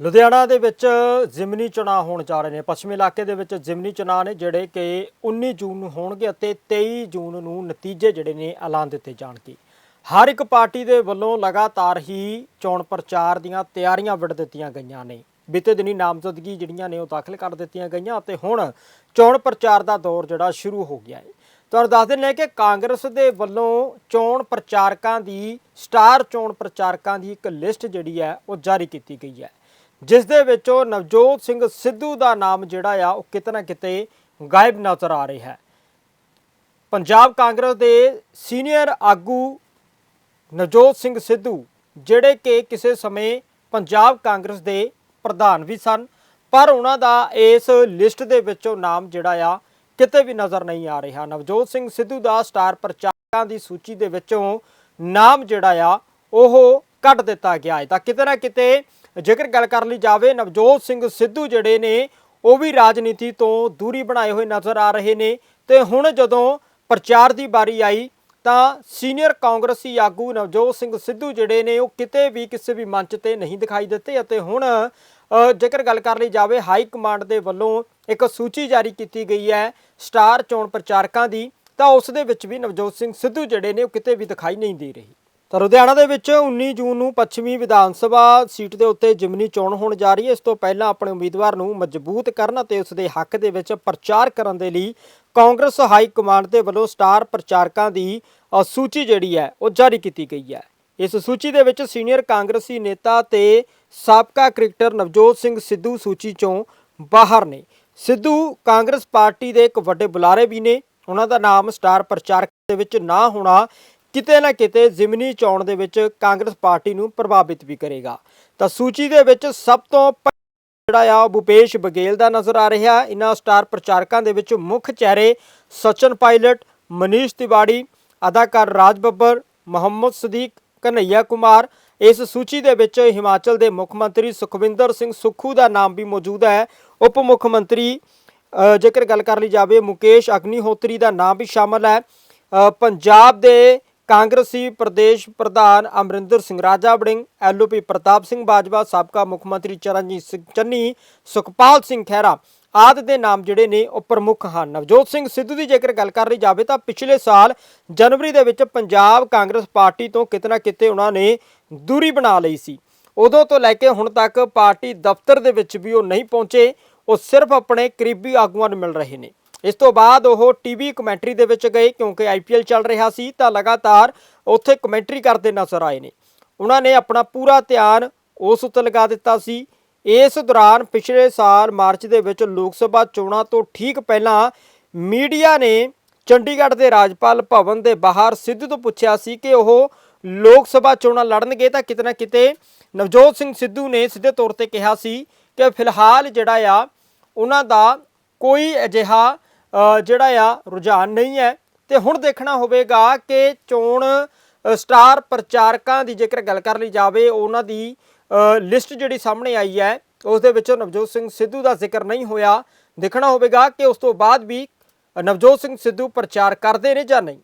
ਲੁਧਿਆਣਾ ਦੇ ਵਿੱਚ ਜ਼ਿਮਨੀ ਚੁਣਾਅ ਹੋਣ ਜਾ ਰਹੇ ਨੇ। ਪੱਛਮੀ ਇਲਾਕੇ ਦੇ ਵਿੱਚ ਜ਼ਿਮਨੀ ਚੁਣਾਅ ਨੇ ਜਿਹੜੇ ਕਿ 19 ਜੂਨ ਨੂੰ ਹੋਣਗੇ ਅਤੇ 23 ਜੂਨ ਨੂੰ ਨਤੀਜੇ ਜਿਹੜੇ ਨੇ ਐਲਾਨ ਦਿੱਤੇ ਜਾਣਗੇ। ਹਰ ਇੱਕ ਪਾਰਟੀ ਦੇ ਵੱਲੋਂ ਲਗਾਤਾਰ ਹੀ ਚੋਣ ਪ੍ਰਚਾਰ ਦੀਆਂ ਤਿਆਰੀਆਂ ਵਿੱਢ ਦਿੱਤੀਆਂ ਗਈਆਂ ਨੇ। ਬੀਤੇ ਦਿਨੀ ਨਾਮਜ਼ਦਗੀ ਜਿਹੜੀਆਂ ਨੇ ਉਹ ਦਾਖਲ ਕਰ ਦਿੱਤੀਆਂ ਗਈਆਂ ਅਤੇ ਹੁਣ ਚੋਣ ਪ੍ਰਚਾਰ ਦਾ ਦੌਰ ਜਿਹੜਾ ਸ਼ੁਰੂ ਹੋ ਗਿਆ ਹੈ। ਤੁਹਾਨੂੰ ਦੱਸ ਦਿੰਦੇ ਹਾਂ ਕਿ ਕਾਂਗਰਸ ਦੇ ਵੱਲੋਂ ਚੋਣ ਪ੍ਰਚਾਰਕਾਂ ਦੀ, ਸਟਾਰ ਚੋਣ ਪ੍ਰਚਾਰਕਾਂ ਦੀ ਇੱਕ ਲਿਸਟ ਜਿਹੜੀ ਹੈ ਉਹ ਜਾਰੀ ਕੀਤੀ ਗਈ ਹੈ। ਜਿਸ ਦੇ ਵਿੱਚੋਂ ਨਵਜੋਤ ਸਿੰਘ ਸਿੱਧੂ ਦਾ ਨਾਮ ਜਿਹੜਾ ਆ, ਉਹ ਕਿਤੇ ਨਾ ਕਿਤੇ ਗਾਇਬ ਨਜ਼ਰ ਆ ਰਿਹਾ ਹੈ। ਪੰਜਾਬ ਕਾਂਗਰਸ ਦੇ ਸੀਨੀਅਰ ਆਗੂ ਨਵਜੋਤ ਸਿੰਘ ਸਿੱਧੂ, ਜਿਹੜੇ ਕਿ ਕਿਸੇ ਸਮੇਂ ਪੰਜਾਬ ਕਾਂਗਰਸ ਦੇ ਪ੍ਰਧਾਨ ਵੀ ਸਨ, ਪਰ ਉਹਨਾਂ ਦਾ ਇਸ ਲਿਸਟ ਦੇ ਵਿੱਚੋਂ ਨਾਮ ਜਿਹੜਾ ਆ, ਕਿਤੇ ਵੀ ਨਜ਼ਰ ਨਹੀਂ ਆ ਰਿਹਾ। ਨਵਜੋਤ ਸਿੰਘ ਸਿੱਧੂ ਦਾ ਸਟਾਰ ਪ੍ਰਚਾਰਕਾਂ ਦੀ ਸੂਚੀ ਦੇ ਵਿੱਚੋਂ ਨਾਮ ਜਿਹੜਾ ਆ, ਉਹ ਕੱਢ ਦਿੱਤਾ ਗਿਆ ਹੈ। ਤਾਂ ਕਿਤੇ ਨਾ ਕਿਤੇ ਜੇਕਰ ਗੱਲ ਕਰ ਲਈ ਜਾਵੇ, ਨਵਜੋਤ ਸਿੰਘ ਸਿੱਧੂ ਜਿਹੜੇ ਨੇ, ਉਹ ਵੀ ਰਾਜਨੀਤੀ ਤੋਂ ਦੂਰੀ ਬਣਾਏ ਹੋਏ ਨਜ਼ਰ ਆ ਰਹੇ ਨੇ। ਤੇ ਹੁਣ ਜਦੋਂ ਪ੍ਰਚਾਰ ਦੀ ਵਾਰੀ ਆਈ, ਤਾਂ ਸੀਨੀਅਰ ਕਾਂਗਰਸੀ ਆਗੂ ਨਵਜੋਤ ਸਿੰਘ ਸਿੱਧੂ ਜਿਹੜੇ ਨੇ, ਉਹ ਕਿਤੇ ਵੀ ਕਿਸੇ ਵੀ ਮੰਚ ਤੇ ਨਹੀਂ ਦਿਖਾਈ ਦਿੱਤੇ। ਅਤੇ ਹੁਣ ਜੇਕਰ ਗੱਲ ਕਰ ਲਈ ਜਾਵੇ, ਹਾਈ ਕਮਾਂਡ ਦੇ ਵੱਲੋਂ ਇੱਕ ਸੂਚੀ ਜਾਰੀ ਕੀਤੀ ਗਈ ਹੈ ਸਟਾਰ ਚੋਣ ਪ੍ਰਚਾਰਕਾਂ ਦੀ। ਤਾਂ ਉਸ ਦੇ ਵਿੱਚ ਵੀ ਨਵਜੋਤ ਸਿੰਘ ਸਿੱਧੂ ਜਿਹੜੇ ਨੇ, ਉਹ ਕਿਤੇ ਵੀ ਦਿਖਾਈ ਨਹੀਂ ਦੇ ਰਹੀ। ਤਾਂ ਲੁਧਿਆਣਾ ਦੇ ਵਿੱਚ 19 ਜੂਨ ਨੂੰ ਪੱਛਮੀ ਵਿਧਾਨ ਸਭਾ ਸੀਟ ਦੇ ਉੱਤੇ ਜਿਮਨੀ ਚੋਣ ਹੋਣ ਜਾ ਰਹੀ ਹੈ। ਇਸ ਤੋਂ ਪਹਿਲਾਂ ਆਪਣੇ ਉਮੀਦਵਾਰ ਨੂੰ ਮਜ਼ਬੂਤ ਕਰਨ ਅਤੇ ਉਸ ਦੇ ਹੱਕ ਦੇ ਵਿੱਚ ਪ੍ਰਚਾਰ ਕਰਨ ਦੇ ਲਈ ਕਾਂਗਰਸ ਹਾਈ ਕਮਾਂਡ ਦੇ ਵੱਲੋਂ ਸਟਾਰ ਪ੍ਰਚਾਰਕਾਂ ਦੀ ਸੂਚੀ ਜਿਹੜੀ ਹੈ, ਉਹ ਜਾਰੀ ਕੀਤੀ ਗਈ ਹੈ। ਇਸ ਸੂਚੀ ਦੇ ਵਿੱਚ ਸੀਨੀਅਰ ਕਾਂਗਰਸੀ ਨੇਤਾ ਤੇ ਸਾਬਕਾ ਕ੍ਰਿਕਟਰ ਨਵਜੋਤ ਸਿੰਘ ਸਿੱਧੂ ਸੂਚੀ ਚੋਂ ਬਾਹਰ ਨੇ। ਸਿੱਧੂ ਕਾਂਗਰਸ ਪਾਰਟੀ ਦੇ ਇੱਕ ਵੱਡੇ ਬੁਲਾਰੇ ਵੀ ਨੇ। ਉਹਨਾਂ ਦਾ ਨਾਮ ਸਟਾਰ ਪ੍ਰਚਾਰਕ ਦੇ ਵਿੱਚ ਨਾ ਹੋਣਾ ਕਿਤੇ ਨਾ ਕਿਤੇ ਜ਼ਿਮਨੀ ਚੋਣ ਦੇ ਵਿੱਚ ਕਾਂਗਰਸ ਪਾਰਟੀ ਨੂੰ ਪ੍ਰਭਾਵਿਤ ਵੀ ਕਰੇਗਾ। ਤਾਂ ਸੂਚੀ ਦੇ ਵਿੱਚ ਸਭ ਤੋਂ ਜਿਹੜਾ ਆ, ਉਹ ਭੁਪੇਸ਼ ਬਗੇਲ ਦਾ ਨਜ਼ਰ ਆ ਰਿਹਾ। ਇਹਨਾਂ ਸਟਾਰ ਪ੍ਰਚਾਰਕਾਂ ਦੇ ਵਿੱਚ ਮੁੱਖ ਚਿਹਰੇ ਸਚਨ ਪਾਇਲਟ, ਮਨੀਸ਼ ਤਿਵਾੜੀ, ਅਦਾਕਾਰ ਰਾਜ ਬੱਬਰ, ਮੁਹੰਮਦ ਸਦੀਕ ਕਨਈਆ ਕੁਮਾਰ। ਇਸ ਸੂਚੀ ਦੇ ਵਿੱਚ ਹਿਮਾਚਲ ਦੇ ਮੁੱਖ ਮੰਤਰੀ ਸੁਖਵਿੰਦਰ ਸਿੰਘ ਸੁੱਖੂ ਦਾ ਨਾਮ ਵੀ ਮੌਜੂਦ ਹੈ। ਉਪ ਮੁੱਖ ਮੰਤਰੀ ਜੇਕਰ ਗੱਲ ਕਰ ਲਈ ਜਾਵੇ, ਮੁਕੇਸ਼ ਅਗਨੀਹੋਤਰੀ ਦਾ ਨਾਮ ਵੀ ਸ਼ਾਮਲ ਹੈ। ਪੰਜਾਬ ਦੇ ਕਾਂਗਰਸੀ ਪ੍ਰਦੇਸ਼ ਪ੍ਰਧਾਨ ਅਮਰਿੰਦਰ ਸਿੰਘ ਰਾਜਾ ਵੜਿੰਗ ਐਲਓਪੀ ਪ੍ਰਤਾਪ ਸਿੰਘ ਬਾਜਵਾ, ਸਾਬਕਾ ਮੁੱਖ ਮੰਤਰੀ ਚਰਨਜੀਤ ਸਿੰਘ ਚੰਨੀ, ਸੁਖਪਾਲ ਸਿੰਘ ਖਹਿਰਾ ਆਦਿ ਦੇ ਨਾਮ ਜਿਹੜੇ ਨੇ ਉਹ ਪ੍ਰਮੁੱਖ ਹਨ। ਨਵਜੋਤ ਸਿੰਘ ਸਿੱਧੂ ਦੀ ਜੇਕਰ ਗੱਲ ਕਰ ਲਈ ਜਾਵੇ ਤਾਂ ਪਿਛਲੇ ਸਾਲ ਜਨਵਰੀ ਦੇ ਵਿੱਚ ਪੰਜਾਬ ਕਾਂਗਰਸ ਪਾਰਟੀ ਤੋਂ ਕਿਤੇ ਨਾ ਕਿਤੇ ਉਹਨਾਂ ਨੇ ਦੂਰੀ ਬਣਾ ਲਈ ਸੀ। ਉਦੋਂ ਤੋਂ ਲੈ ਕੇ ਹੁਣ ਤੱਕ ਪਾਰਟੀ ਦਫ਼ਤਰ ਦੇ ਵਿੱਚ ਵੀ ਉਹ ਨਹੀਂ ਪਹੁੰਚੇ, ਉਹ ਸਿਰਫ ਆਪਣੇ ਕਰੀਬੀ ਆਗੂਆਂ ਨੂੰ ਮਿਲ ਰਹੇ ਨੇ। ਇਸ ਤੋਂ ਬਾਅਦ ਉਹ ਟੀਵੀ ਕਮੈਂਟਰੀ ਦੇ ਵਿੱਚ ਗਏ ਕਿਉਂਕਿ ਆਈਪੀਐਲ ਚੱਲ ਰਿਹਾ ਸੀ ਤਾਂ ਲਗਾਤਾਰ ਉੱਥੇ ਕਮੈਂਟਰੀ ਕਰਦੇ ਨਜ਼ਰ ਆਏ ਨੇ। ਉਹਨਾਂ ਨੇ ਆਪਣਾ ਪੂਰਾ ਧਿਆਨ ਉਸ ਉੱਤੇ ਲਗਾ ਦਿੱਤਾ ਸੀ। ਇਸ ਦੌਰਾਨ ਪਿਛਲੇ ਸਾਲ ਮਾਰਚ ਦੇ ਵਿੱਚ ਲੋਕ ਸਭਾ ਚੋਣਾਂ ਤੋਂ ਠੀਕ ਪਹਿਲਾਂ ਮੀਡੀਆ ਨੇ ਚੰਡੀਗੜ੍ਹ ਦੇ ਰਾਜਪਾਲ ਭਵਨ ਦੇ ਬਾਹਰ ਸਿੱਧੂ ਤੋਂ ਪੁੱਛਿਆ ਸੀ ਕਿ ਉਹ ਲੋਕ ਸਭਾ ਚੋਣਾਂ ਲੜਨਗੇ ਤਾਂ ਕਿਤੇ ਨਾ ਕਿਤੇ ਨਵਜੋਤ ਸਿੰਘ ਸਿੱਧੂ ਨੇ ਸਿੱਧੇ ਤੌਰ ਤੇ ਕਿਹਾ ਸੀ ਕਿ ਫਿਲਹਾਲ ਜਿਹੜਾ ਆ, ਉਹਨਾਂ ਦਾ ਕੋਈ ਅਜਿਹਾ ਜਿਹੜਾ ਆ, ਰੁਝਾਨ ਨਹੀਂ ਹੈ। ਤੇ ਹੁਣ ਦੇਖਣਾ ਹੋਵੇਗਾ ਕਿ ਚੋਣ ਸਟਾਰ ਪ੍ਰਚਾਰਕਾਂ ਦੀ ਜੇਕਰ ਗੱਲ ਕਰ ਲਈ ਜਾਵੇ, ਉਹਨਾਂ ਦੀ ਲਿਸਟ ਜਿਹੜੀ ਸਾਹਮਣੇ ਆਈ ਹੈ, ਉਸ ਦੇ ਵਿੱਚੋਂ ਨਵਜੋਤ ਸਿੰਘ ਸਿੱਧੂ ਦਾ ਜ਼ਿਕਰ ਨਹੀਂ ਹੋਇਆ। ਦੇਖਣਾ ਹੋਵੇਗਾ ਕਿ ਉਸ ਤੋਂ ਬਾਅਦ ਵੀ ਨਵਜੋਤ ਸਿੰਘ ਸਿੱਧੂ ਪ੍ਰਚਾਰ ਕਰਦੇ ਨੇ ਜਾਂ ਨਹੀਂ।